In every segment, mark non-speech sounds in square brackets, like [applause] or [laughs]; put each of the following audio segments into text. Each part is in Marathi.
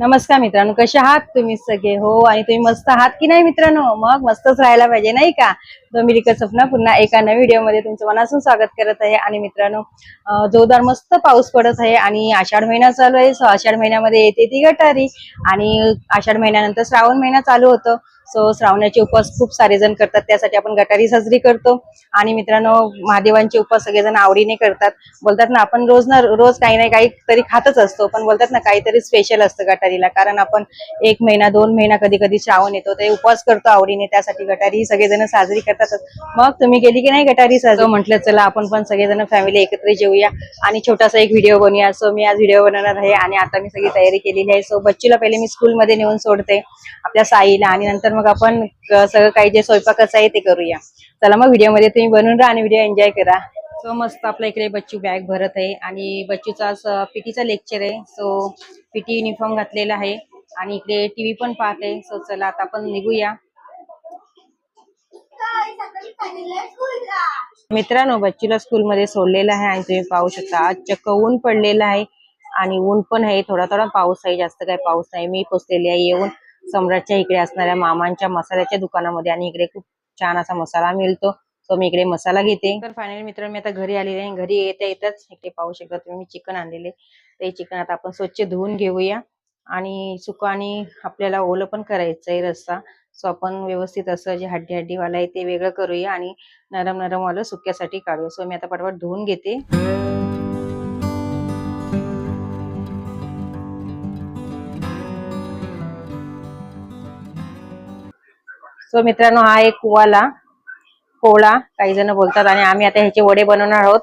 नमस्कार मित्रांनो कसे आहात तुम्ही सगळे? हो आणि तुम्ही मस्त आहात की नाही मित्रांनो? मग मस्तच राहायला पाहिजे नाही का? दोमिलिका स्वप्न पुन्हा एका नवीन व्हिडिओमध्ये तुमचं मनासून स्वागत करत आहे. आणि मित्रांनो जोरदार मस्त पाऊस पडत आहे आणि आषाढ महिना चालू आहे. आषाढ महिन्यामध्ये येते ती गटारी. आणि आषाढ महिन्यानंतर श्रावण महिना चालू होतो. सो श्रावणाचे उपवास खूप सारे जण करतात. त्यासाठी आपण गटारी साजरी करतो. आणि मित्रांनो महादेवांचे उपवास सगळेजण आवडीने करतात. बोलतात ना आपण रोज ना रोज काही नाही काही तरी खातच असतो. पण बोलतात ना काहीतरी स्पेशल असतं गटारीला. कारण आपण एक महिना दोन महिना कधी कधी श्रावण येतो. ते उपवास करतो आवडीने. त्यासाठी गटारी सगळेजण साजरी करतातच मग तुम्ही गेली की नाही गटारी साजरी? म्हटलं चला आपण पण सगळेजण फॅमिली एकत्र जेऊया. आणि छोटासा एक व्हिडिओ बनवूया. सो मी आज व्हिडिओ बनवणार आहे. आणि आता मी सगळी तयारी केलेली आहे. सो बच्चूला पहिले मी स्कूलमध्ये नेऊन सोडते. आपल्या साईला. आणि नंतर मग आपण सगळं काही जे स्वयंपाकाचं आहे ते करूया. चला मग व्हिडिओमध्ये तुम्ही बनवून राहा आणि व्हिडिओ एन्जॉय करा. सो मस्त आपल्या इकडे बच्चू बॅग भरत आहे आणि बच्चूचा आज पीटीचा लेक्चर आहे. सो पीटी युनिफॉर्म घातलेला आहे आणि इकडे टीव्ही पण पाहते सो चला आता आपण निघूया. मित्रांनो बच्चूला स्कूलमध्ये सोडलेलं आहे आणि तुम्ही पाहू शकता. आज चक्क ऊन पडलेलं आहे आणि ऊन पण आहे. थोडा थोडा पाऊस आहे. जास्त काही पाऊस नाही. मी पोचलेली आहे. येऊन सम्राटच्या इकडे असणाऱ्या मामांच्या मसाल्याच्या दुकानामध्ये आणि इकडे खूप छान असा मसाला मिळतो. सो मी इकडे मसाला घेते. तर फायनली मित्रांनो मी आता घरी आलेले आहे. घरी येता येताच इकडे पाहू शकता तुम्ही मी चिकन आणलेले. ते चिकन आता आपण स्वच्छ धुवून घेऊया. आणि सुकं आणि आपल्याला ओलं पण करायचं आहे रस्सा. सो आपण व्यवस्थित असं जे हड्डी हड्डी वाला आहे ते वेगळं करूया आणि नरम नरम वालं सुक्यासाठी काढूया. सो मी आता पटपट धुवून घेते. सो मित्रांनो हा एक कुवाला पोळा काही जण बोलतात आणि आम्ही आता ह्याचे वडे बनवणार आहोत.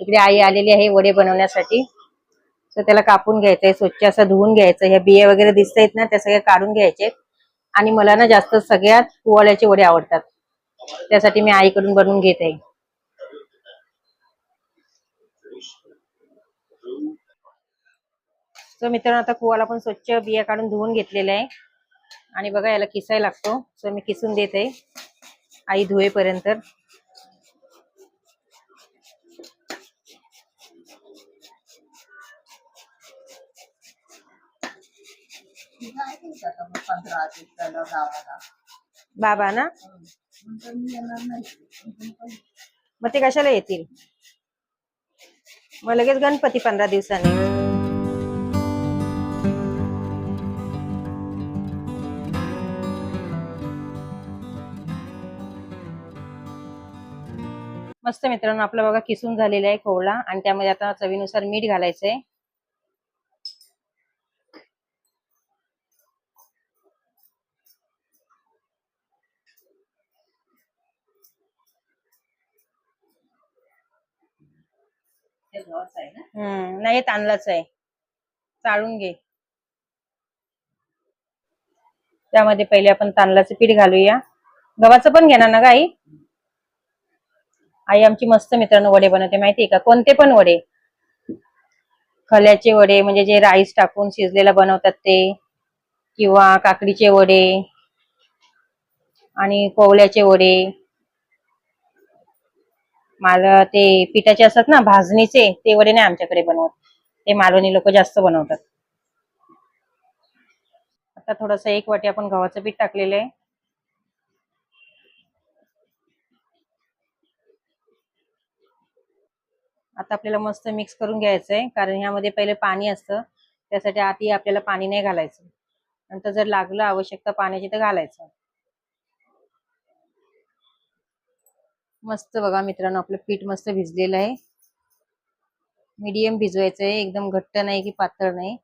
इकडे आई आलेली आहे वडे बनवण्यासाठी. सो त्याला कापून घ्यायचंय स्वच्छ असं धुवून घ्यायचं ह्या बिया वगैरे दिसतायत ना त्या सगळ्या काढून घ्यायचे. आणि मला ना जास्त सगळ्यात कुवाळ्याचे वडे आवडतात. त्यासाठी मी आईकडून बनवून घेत. आहे सो मित्रांनो आता कुवाला पण स्वच्छ बिया काढून धुवून घेतलेला आहे. आणि बघा याला किसायला लागतो. सो मी किसून देत. आहे आई धुवेपर्यंत. बाबा ना? मग ते कशाला येतील? मग लगेच गणपती पंधरा दिवसांनी. मस्त मित्रांनो आपला बघा किसून झालेला आहे कोवळा आणि त्यामध्ये आता चवीनुसार मीठ घालायचंय. हम्म नाही तांदळाचं आहे. चाळून घे. त्यामध्ये पहिले आपण तांदळाचं पीठ घालूया. गव्हाचं पण घेणार ना ग आई आमची मस्त मित्रांनो वडे बनवते माहितीये का? कोणते पण वडे. खल्याचे वडे म्हणजे जे राईस टाकून शिजलेला बनवतात ते किंवा काकडीचे वडे आणि कोवल्याचे वडे. मला ते पिठाचे असतात ना भाजणीचे ते वडे नाही आमच्याकडे बनवत. ते मालवणी लोक जास्त बनवतात. आता थोडस एक वाटी आपण गव्हाचं पीठ टाकलेलं आहे. आता आपल्याला मस्त मिक्स करून घ्यायचं आहे कारण ह्यामध्ये पहिले पाणी असतं त्यासाठी आधी आपल्याला पाणी नाही घालायचं. नंतर जर लागलं आवश्यकता पाण्याची तर घालायचं. मस्त बघा मित्रांनो आपलं पीठ मस्त भिजलेलं आहे. मीडियम भिजवायचं आहे एकदम घट्ट नाही की पातळ नाही.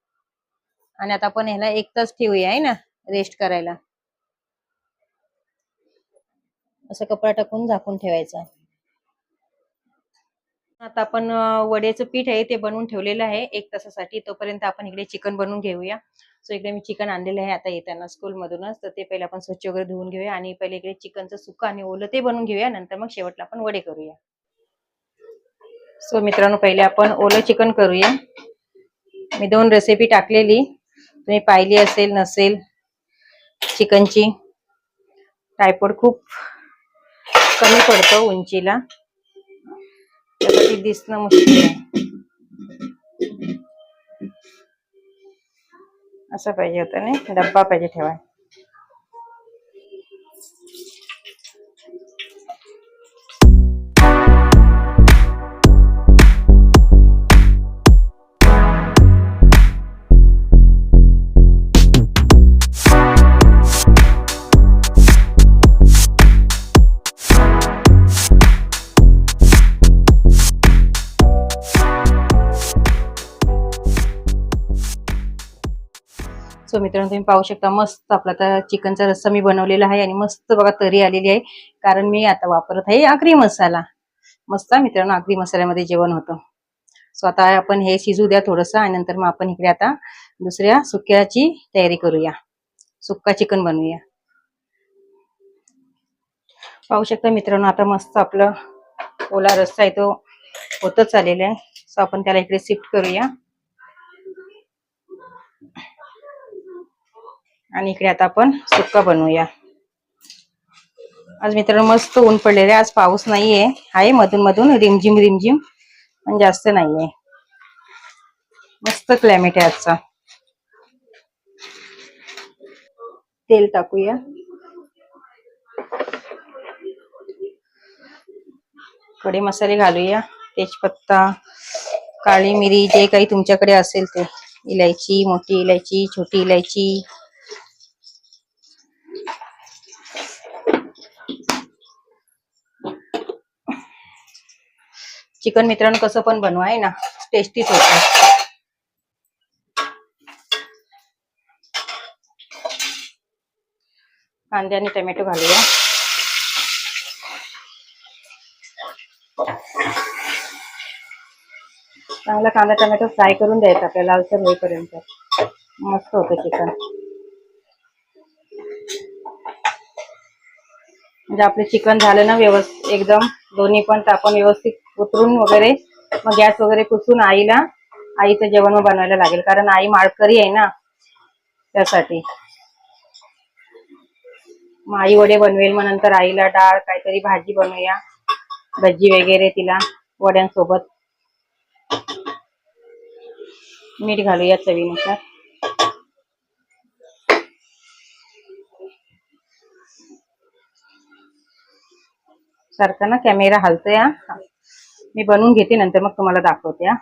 आणि आता आपण ह्याला एक तास ठेवूया आहे ना? रेस्ट करायला. असं कपडा टाकून झाकून ठेवायचा. आता आपण वड्याचं पीठ आहे ते बनवून ठेवलेलं आहे. एक तासासाठी तोपर्यंत आपण इकडे चिकन बनवून घेऊया. सो इकडे मी चिकन आणलेलं आहे. आता येताना स्कूलमधूनच. तर ते पहिले आपण स्वच्छ वगैरे धुवून घेऊया आणि पहिले इकडे चिकनचं सुकं आणि ओलं ते बनवून घेऊया. नंतर मग शेवटला आपण वडे करूया. सो मित्रांनो पहिले आपण ओलं चिकन करूया. मी दोन रेसिपी टाकलेली. तुम्ही पाहिली असेल नसेल चिकनची. टायपॉड खूप कमी पडतो उंचीला. त्यासाठी दिसणं मुश्किल आहे. असं पाहिजे होतं नाही डब्बा पाहिजे ठेवाय सो मित्रांनो तुम्ही पाहू शकता मस्त आपला आता चिकनचा रस्सा मी बनवलेला आहे आणि मस्त बघा तरी आलेली आहे कारण मी आता वापरत आहे आगरी मसाला. मस्त मित्रांनो आगरी मसाल्यामध्ये जेवण होतं. सो आता आपण हे शिजू द्या थोडंसं आणि नंतर मग आपण इकडे आता दुसऱ्या सुक्याची तयारी करूया. सुक्का चिकन बनवूया. पाहू शकता मित्रांनो आता मस्त आपलं ओला रस्सा आहे तो होतच आलेला आहे. सो आपण त्याला इकडे शिफ्ट करूया. आणि इकडे आता आपण सुक्का बनवूया. आज मित्रांनो मस्त ऊन पडलेले आज पाऊस नाहीये. आहे मधून मधून रिमझिम रिमझिम पण जास्त नाहीये. मस्त क्लायमेट आहे आजचा. तेल टाकूया. कडे मसाले घालूया. तेजपत्ता काळी मिरी जे काही तुमच्याकडे असेल ते. इलायची मोठी इलायची छोटी इलायची. चिकन मित्रांनो कसं पण बनवा आहे ना? टेस्टीच होतं. कांदे आणि टोमॅटो घालूया. चांगला कांदा टोमॅटो फ्राय करून द्यायचा आपल्याला लालसर होईपर्यंत. मस्त होतं चिकन. म्हणजे आपले चिकन झालं ना व्यवस्थित एकदम दोन्ही पण आपण व्यवस्थित उतरून वगैरे मग गॅस वगैरे पुसून आईला आईचं जेवण मग बनवायला लागेल. कारण आई माळकरी आहे ना त्यासाठी. मग आई वडे बनवेल मग नंतर आईला डाळ काहीतरी भाजी बनवूया. भजी वगैरे तिला वड्यांसोबत. मीठ घालूया चवीनुसार. सारखा ना कॅमेरा हलतोय हा. मी बनवून घेते नंतर मग तुम्हाला दाखवते हा.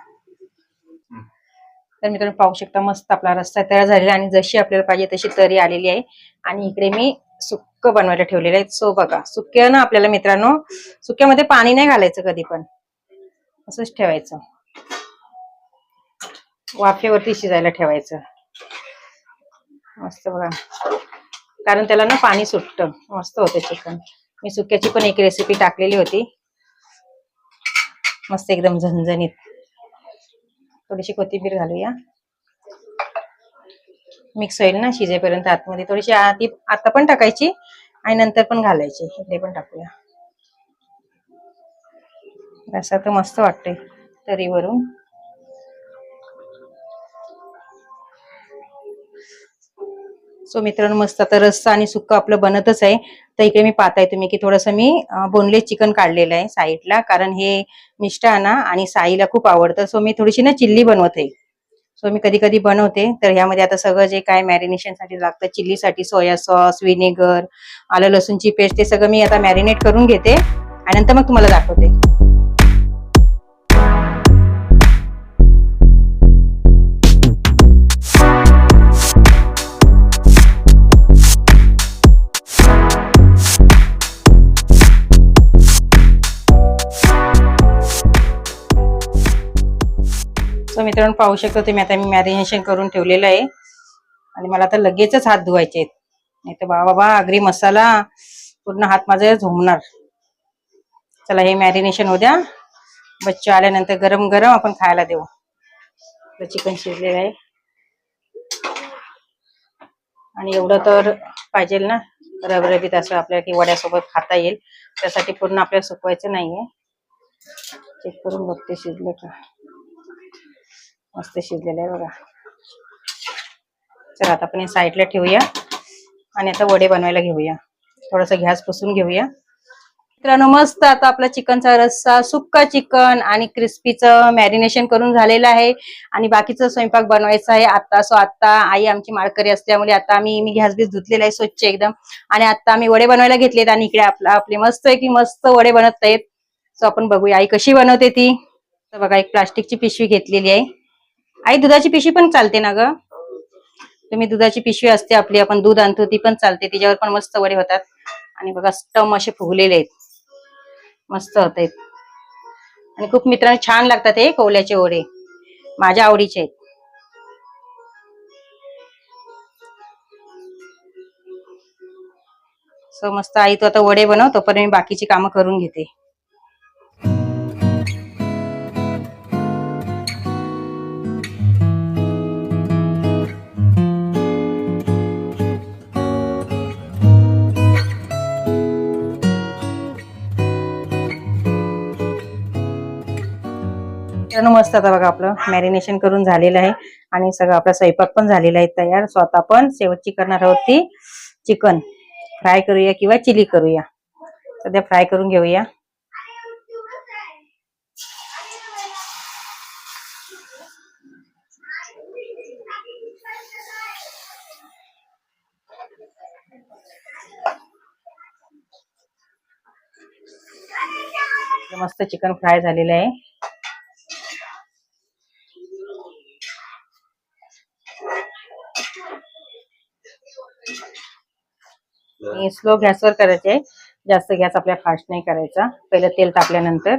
तर मित्रांनो पाहू शकता मस्त आपला रस्ता तयार झालेला आहे आणि जशी आपल्याला पाहिजे तशी तरी आलेली आहे. आणि इकडे मी सुक्क बनवायला ठेवलेलं आहे. सो बघा सुक्या ना आपल्याला मित्रांनो सुक्यामध्ये पाणी नाही घालायचं कधी पण. असंच ठेवायचं. वाफेवरती शिजायला ठेवायचं. मस्त बघा. कारण त्याला ना पाणी सुटतं. मस्त होतं चिकन. मी सुक्याची पण एक रेसिपी टाकलेली होती. मस्त एकदम झणझणीत. थोडीशी कोथिंबीर घालूया. मिक्स होईल ना शिजेपर्यंत आतमध्ये. थोडीशी आधी आता पण टाकायची आणि नंतर पण घालायची. इकडे पण टाकूया. असं तर मस्त वाटतंय तरीवरून. सो मित्रांनो मस्त आता रस्सा आणि सुक्क आपलं बनतच आहे. तर इकडे मी पाहताय तुम्ही की थोडंसं मी बोनलेस चिकन काढलेलं आहे साईडला कारण हे मिष्टाना आणि साईला खूप आवडतं. सो मी थोडीशी ना चिल्ली बनवते. सो मी कधी कधी बनवते. तर ह्यामध्ये आता सगळं जे काय मॅरिनेशनसाठी लागतं चिल्लीसाठी सोया सॉस विनेगर आलं लसूणची पेस्ट ते सगळं मी आता मॅरिनेट करून घेते. आणि नंतर मग तुम्हाला दाखवते. मित्रांनो पाहू शकता तुम्ही आता मी मॅरिनेशन करून ठेवलेलं आहे. आणि मला आता लगेचच हात धुवायचे आहेत. नाही तर बाबा बाबा आगरी मसाला पूर्ण हात माझं झोमणार. चला हे मॅरिनेशन होऊ द्या. आल्यानंतर गरम गरम आपण खायला देऊ. चिकन शिजलेलं आहे. आणि एवढं तर पाहिजे ना रबरबीत असं आपल्याला की वड्यासोबत खाता येईल. त्यासाठी पूर्ण आपल्याला सुकवायचं नाहीये. चेक करून बघते शिजले का. मस्त शिजलेलं आहे बघा. चला आता आपण हे साईडला ठेवूया आणि आता वडे बनवायला घेऊया. थोडस गॅस पुसून घेऊया. मित्रांनो मस्त आता आपला चिकनचा रस्सा सुक्का चिकन आणि क्रिस्पीचं मॅरिनेशन करून झालेलं आहे. आणि बाकीचं स्वयंपाक बनवायचा आहे. आता सो आता आई आमची माळकरी असल्यामुळे आता आम्ही मी गॅस बीस धुतलेला आहे स्वच्छ एकदम. आणि आता आम्ही वडे बनवायला घेतलेत आणि इकडे आपला आपले मस्त आहे की मस्त वडे बनत आहेत सो आपण बघूया आई कशी बनवते ती. तर बघा एक प्लास्टिकची पिशवी घेतलेली आहे. आई दुधाची पिशवी पण चालते ना ग? तुम्ही दुधाची पिशवी असते आपली आपण दूध आणतो ती पण चालते तिच्यावर पण मस्त वडे होतात. आणि बघा स्टम असे फुगलेले आहेत. मस्त होत आहेत. आणि खूप मित्रांनो छान लागतात हे कोवल्याचे वडे. माझ्या आवडीचे आहेत. सो मस्त आई तू आता वडे बनव तोपर्यंत मी बाकीची कामं करून घेते. मित्रांनो मस्त आता बघा आपलं मॅरिनेशन करून झालेलं आहे. आणि सगळं आपला स्वयंपाक पण झालेला आहे तयार. सो आता आपण शेवटची करणार आहोत ती चिकन. फ्राय करूया किंवा चिली करूया. सध्या फ्राय करून घेऊया. मस्त चिकन फ्राय झालेलं आहे. आणि स्लो गॅसवर करायचे. जास्त गॅस आपल्या फास्ट नाही करायचा. पहिलं तेल तापल्यानंतर.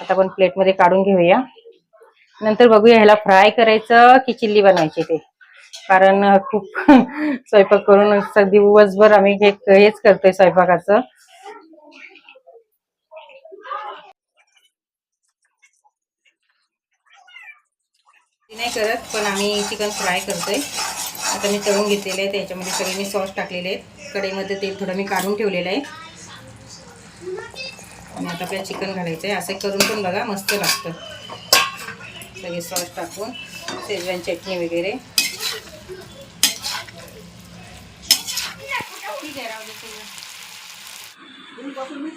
आता आपण प्लेटमध्ये काढून घेऊया. नंतर बघूया ह्याला फ्राय करायचं की चिल्ली बनवायची ते. कारण खूप [laughs] स्वयंपाक करून दिवसभर आम्ही हे हेच करतोय स्वयंपाकाचं. नाही करत पण आम्ही चिकन फ्राय करतोय. आता मी तळून घेतलेले आहे. त्याच्यामध्ये सगळे मी सॉस टाकलेले आहेत. कढईमध्ये तेल थोडं मी काढून ठेवलेलं आहे. आणि आता आपल्याला चिकन घालायचं आहे असं करून पण बघा मस्त लागतं. सगळे सॉस टाकून शेजवान चटणी वगैरे.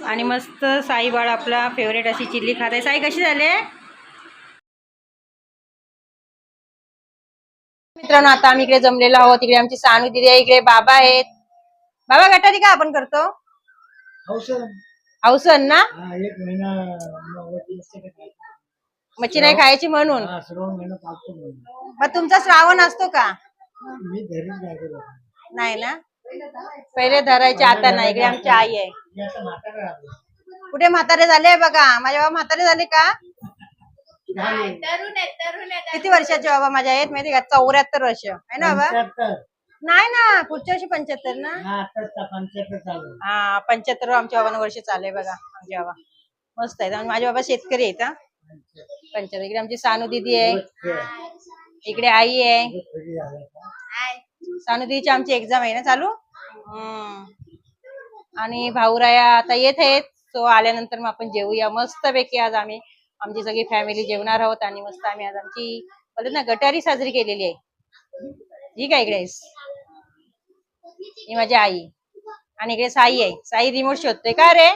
आणि मस्त साई बाळ आपला फेवरेट अशी चिल्ली खात. आहे साई कशी झाले? मित्रांनो आता आम्ही इकडे जमलेलो आहोत. इकडे आमची सानू दिदी आहे इकडे बाबा आहेत. बाबा गटारी का आपण करतो? औसन ना? हा एक महिना? मच्छी नाही खायची म्हणून. हा मग तुमचा श्रावण असतो का? मी नाही ना? पहिले धरायचे आता नाही. इकडे आमची आई आहे. कुठे म्हातारे झाले बघा? माझे बाबा म्हातारे झाले का. किती वर्षाचे बाबा माझ्या आहेत? माहिती का? चौऱ्याहत्तर वर्ष. आहे ना बाबा? नाही ना पुढच्या वर्षी पंच्याहत्तर ना? हा पंच्याहत्तर चालू हा पंच्याहत्तर आमच्या बाबांना वर्ष चालू बाबा आमचे बाबा. मस्त आहेत आणि माझे बाबा शेतकरी आहेत हा. पंच्याहत्तर. इकडे आमची सानू दिदी आहे. इकडे आई आहे. सानू दीदीची आमची एक्झाम आहे ना चालू? हम्म. आणि भाऊराया आता येत आहेत. सो आल्यानंतर मग आपण जेवूया. मस्त पैकी आज आम्ही आमची सगळी फॅमिली जेवणार आहोत आणि मस्त आम्ही आज आमची बोलत ना गटारी साजरी केलेली आहे. ठीक आहे इकडे? ही माझी आई. आणि इकडे साई आहे. साई रिमोट शोधतोय. का रे?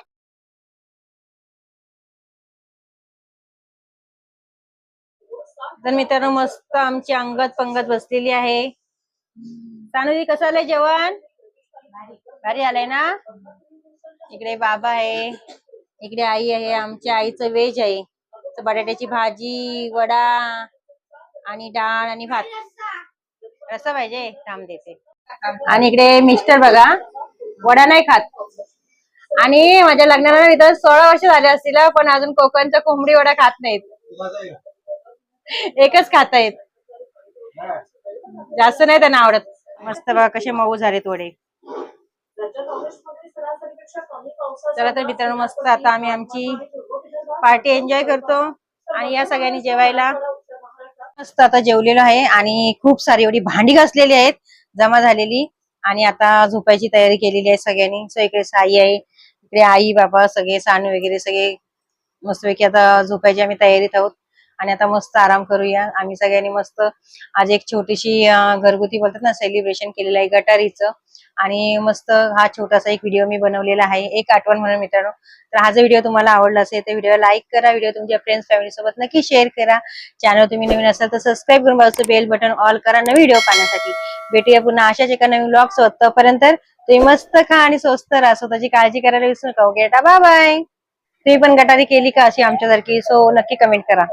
तर मित्रांनो मस्त आमची अंगत पंगत बसलेली आहे. सानुजी कसं आलंय जेवण? भारी आलंय ना? इकडे बाबा आहे. इकडे आई आहे. आमच्या आईचं वेज आहे. तर बटाट्याची भाजी वडा आणि डाळ आणि भात. रस्सा पाहिजे. काम देते. आणि इकडे मिस्टर बघा वडा नाही खात. आणि माझ्या लग्नाला इथं सोळा वर्ष झाले असतील पण अजून कोकणचा कोंबडी वडा खात नाहीत. एकच खाता येत जास्त नाही त्यांना आवडत. मस्त बघा कसे मऊ झालेत वडे. चला तर मित्रांनो मस्त आता आम्ही आमची पार्टी एन्जॉय करतो आणि या सगळ्यांनी जेवायला. मस्त आता जेवलेलो आहे आणि खूप सारी एवढी भांडी घासलेली आहेत. जमा झालेली आणि आता झोपायची तयारी केलेली आहे सगळ्यांनी. सो इकडे साई आहे इकडे आई बाबा सगळे सानू वगैरे सगळे मस्तपैकी आता झोपायची आम्ही तयारीत आहोत. आणि आता मस्त आराम करूया. आम्ही सगळ्यांनी मस्त आज एक छोटीशी घरगुती बोलतात ना सेलिब्रेशन केलेलं आहे गटारीचं. आणि मस्त हा छोटासा एक व्हिडिओ मी बनवलेला आहे. एक आठवण म्हणून मित्रांनो. तर हा जर व्हिडिओ तुम्हाला आवडला असेल तर व्हिडिओ लाईक करा. व्हिडिओ तुमच्या फ्रेंड्स फॅमिली सोबत नक्की शेअर करा. चॅनल तुम्ही नवीन असाल तर सबस्क्राईब करून बाजूचं बेल बटन ऑल करा. नवीन व्हिडिओ पाहण्यासाठी. भेटूया पुन्हा अशाच एका नवीन ब्लॉग सोबत. तोपर्यंत तुम्ही मस्त खा आणि स्वस्त राहा. स्वतःची काळजी करायला विसरू नका. ओके बाय बाय तुम्ही पण गटारी केली का अशी आमच्यासारखी? सो नक्की कमेंट करा.